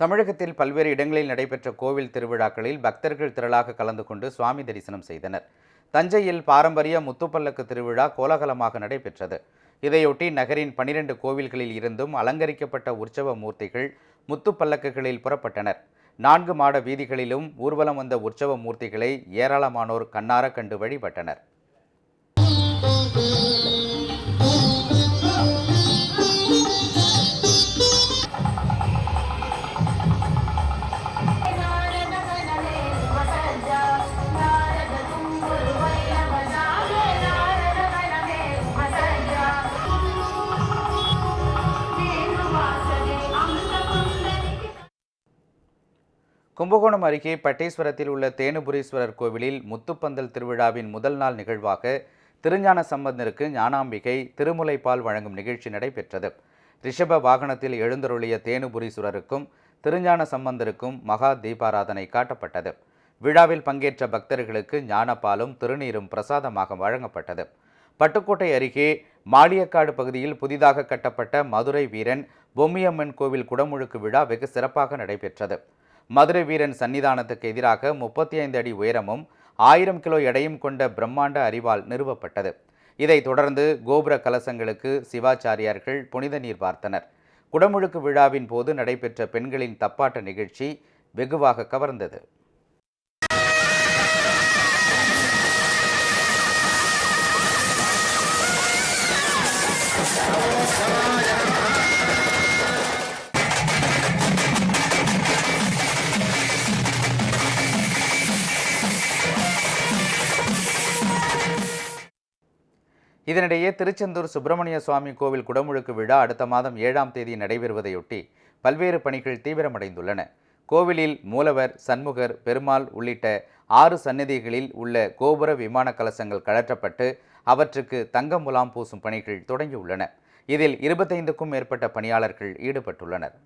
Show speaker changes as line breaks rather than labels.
தமிழகத்தில் பல்வேறு இடங்களில் நடைபெற்ற கோவில் திருவிழாக்களில் பக்தர்கள் திரளாக கலந்து கொண்டு சுவாமி தரிசனம் செய்தனர். தஞ்சையில் பாரம்பரிய முத்துப்பல்லக்கு திருவிழா கோலாகலமாக நடைபெற்றது. இதையொட்டி நகரின் பனிரெண்டு கோவில்களில் இருந்தும் அலங்கரிக்கப்பட்ட உற்சவ மூர்த்திகள் முத்துப்பல்லக்குகளில் புறப்பட்டனர். நான்கு மாட வீதிகளிலும் ஊர்வலம் வந்த உற்சவ மூர்த்திகளை ஏராளமானோர் கண்ணார கண்டு வழிபட்டனர். கும்பகோணம் அருகே பட்டேஸ்வரத்தில் உள்ள தேனுபுரீஸ்வரர் கோவிலில் முத்துப்பந்தல் திருவிழாவின் முதல் நாள் நிகழ்வாக திருஞான சம்பந்தருக்கு ஞானாம்பிகை திருமுலைப்பால் வழங்கும் நிகழ்ச்சி நடைபெற்றது. ரிஷப வாகனத்தில் எழுந்தருளிய தேனுபுரீஸ்வரருக்கும் திருஞான சம்பந்தருக்கும் மகா தீபாராதனை காட்டப்பட்டது. விழாவில் பங்கேற்ற பக்தர்களுக்கு ஞானப்பாலும் திருநீரும் பிரசாதமாக வழங்கப்பட்டது. பட்டுக்கோட்டை அருகே மாளியக்காடு பகுதியில் புதிதாக கட்டப்பட்ட மதுரை வீரன் பொம்மியம்மன் கோவில் குடமுழுக்கு விழா வெகு சிறப்பாக நடைபெற்றது. மதுரை வீரன் சன்னிதானத்துக்கு எதிராக முப்பத்தி ஐந்து அடி உயரமும் ஆயிரம் கிலோ எடையும் கொண்ட பிரம்மாண்ட அறிவால் நிறுவப்பட்டது. இதைத் தொடர்ந்து கோபுர கலசங்களுக்கு சிவாச்சாரியார்கள் புனித நீர் பார்த்தனர் குடமுழுக்கு விழாவின் போது நடைபெற்ற பெண்களின் தப்பாட்ட நிகழ்ச்சி வெகுவாக கவர்ந்தது. இதனிடையே திருச்செந்தூர் சுப்பிரமணிய சுவாமி கோவில் குடமுழுக்கு விழா அடுத்த மாதம் ஏழாம் தேதி நடைபெறுவதையொட்டி பல்வேறு பணிகள் தீவிரமடைந்துள்ளன. கோவிலில் மூலவர் சண்முகர் பெருமாள் உள்ளிட்ட ஆறு சந்நிதிகளில் உள்ள கோபுர விமான கலசங்கள் கழற்றப்பட்டு அவற்றுக்கு தங்க முலாம் பூசும் பணிகள் தொடங்கியுள்ளன. இதில் இருபத்தைந்துக்கும் மேற்பட்ட பணியாளர்கள் ஈடுபட்டுள்ளனர்.